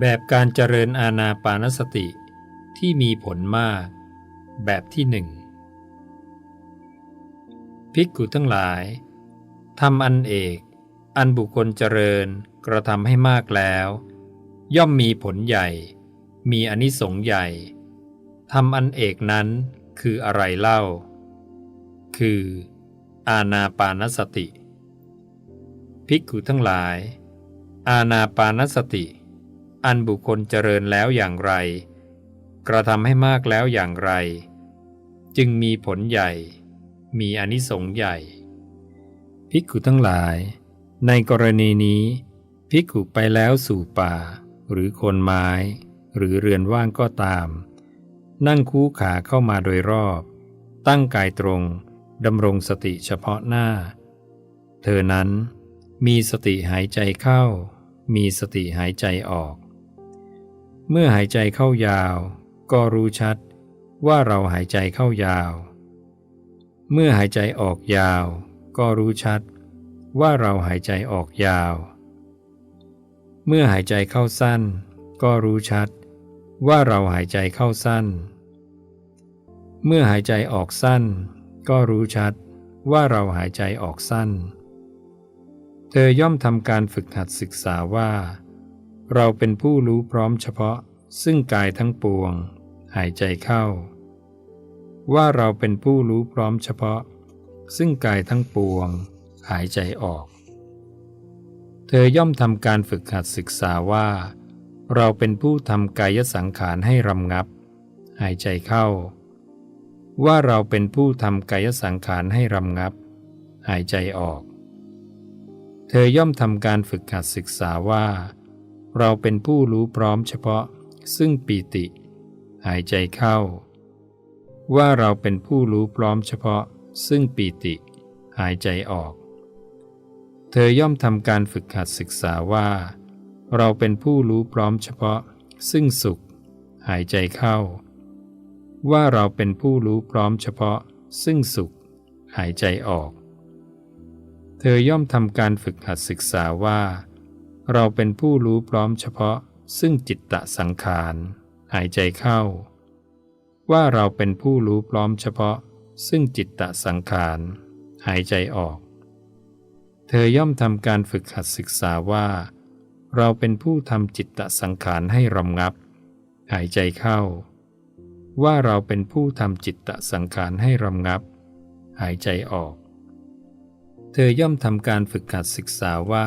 แบบการเจริญอาณาปานสติที่มีผลมาก แบบที่หนึ่งภิกขุทั้งหลายทำอันเอก อันบุคคลเจริญกระทำให้มากแล้ว ย่อมมีผลใหญ่ มีอนิสงส์ใหญ่ทำอันเอกนั้นคืออะไรเล่า คือ อาณาปานสติ ภิกขุทั้งหลาย อาณาปานสติ อันบุคคลเจริญแล้วอย่างไร กระทำให้มากแล้วอย่างไร จึงมีผลใหญ่ มีอนิสงส์ใหญ่ ภิกขุทั้งหลาย ในกรณีนี้ ภิกขุไปแล้วสู่ป่า หรือโคนไม้ หรือเรือนว่างก็ตาม นั่งคู่ขาเข้ามาโดยรอบ ตั้งกายตรงดำรงสติเฉพาะหน้า เธอนั้นมีสติหายใจเข้า มีสติหายใจออก เมื่อหายใจเข้ายาว ก็รู้ชัดว่าเราหายใจเข้ายาว เมื่อหายใจออกยาว ก็รู้ชัดว่าเราหายใจออกยาว เมื่อหายใจเข้าสั้น ก็รู้ชัด ว่าเราหายใจเข้าสั้น เมื่อหายใจออกสั้น ก็รู้ชัดว่าเราหายใจออกสั้น เธอย่อมทำการฝึกหัดศึกษาว่า เราเป็นผู้รู้พร้อมเฉพาะ ซึ่งกายทั้งปวง หายใจเข้า ว่าเราเป็นผู้รู้พร้อมเฉพาะ ซึ่งกายทั้งปวง หายใจออก เธอย่อมทำการฝึกหัดศึกษาว่า เราเป็นผู้ทำกายสังขารให้รำงับ หายใจเข้า ว่าเราเป็นผู้ทำกายสังขารให้รำงับ หายใจออก เธอย่อมทำการฝึกหัดศึกษาว่า เราเป็นผู้รู้พร้อมเฉพาะ ซึ่งปีติ หายใจเข้า ว่าเราเป็นผู้รู้พร้อมเฉพาะ ซึ่งปีติ หายใจออก เธอย่อมทำการฝึกหัดศึกษาว่า เราเป็นผู้รู้พร้อมเฉพาะ ซึ่งสุข หายใจเข้า ว่าเราเป็นผู้รู้พร้อมเฉพาะ ซึ่งสุข หายใจออก เธอย่อมทำการฝึกหัดศึกษาว่า เราเป็นผู้รู้พร้อมเฉพาะ ซึ่งจิตตะสังขาร หายใจเข้า ว่าเราเป็นผู้รู้พร้อมเฉพาะ ซึ่งจิตตะสังขาร หายใจออก เธอย่อมทำการฝึกหัดศึกษาว่า เราเป็นผู้ทำจิตตะสังขารให้รำงับ หายใจเข้า ว่าเราเป็นผู้ทำจิตตะสังขารให้รำงับ หายใจออก เธอย่อมทำการฝึกหัดศึกษาว่า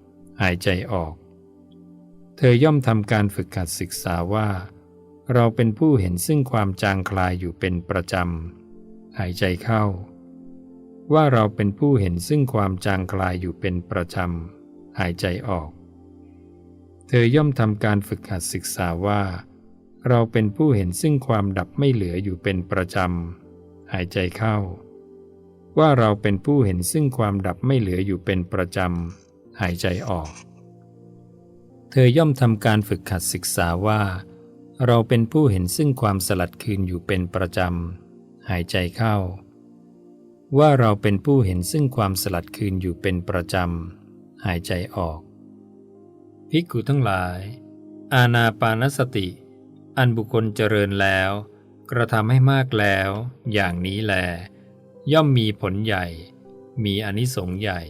หายใจออก เธอย่อมทำการฝึกหัดศึกษาว่า เราเป็นผู้เห็นซึ่งความจางคลายอยู่เป็นประจำ หายใจเข้า ว่าเราเป็นผู้เห็นซึ่งความจางคลายอยู่เป็นประจำ หายใจออก เธอย่อมทำการฝึกหัดศึกษาว่า เราเป็นผู้เห็นซึ่งความดับไม่เหลืออยู่เป็นประจำ หายใจเข้าว่าเราเป็นผู้เห็นซึ่งความดับไม่เหลืออยู่เป็นประจำ หายใจออก เธอย่อมทำการฝึกหัดศึกษาว่า เราเป็นผู้เห็นซึ่งความสลัดคืนอยู่เป็นประจำ หายใจเข้า ว่าเราเป็นผู้เห็นซึ่งความสลัดคืนอยู่เป็นประจำ หายใจออก ภิกขุทั้งหลาย อาณาปานสติ อันบุคคลเจริญแล้ว กระทำให้มากแล้ว อย่างนี้แล ย่อมมีผลใหญ่ มีอนิสงส์ใหญ่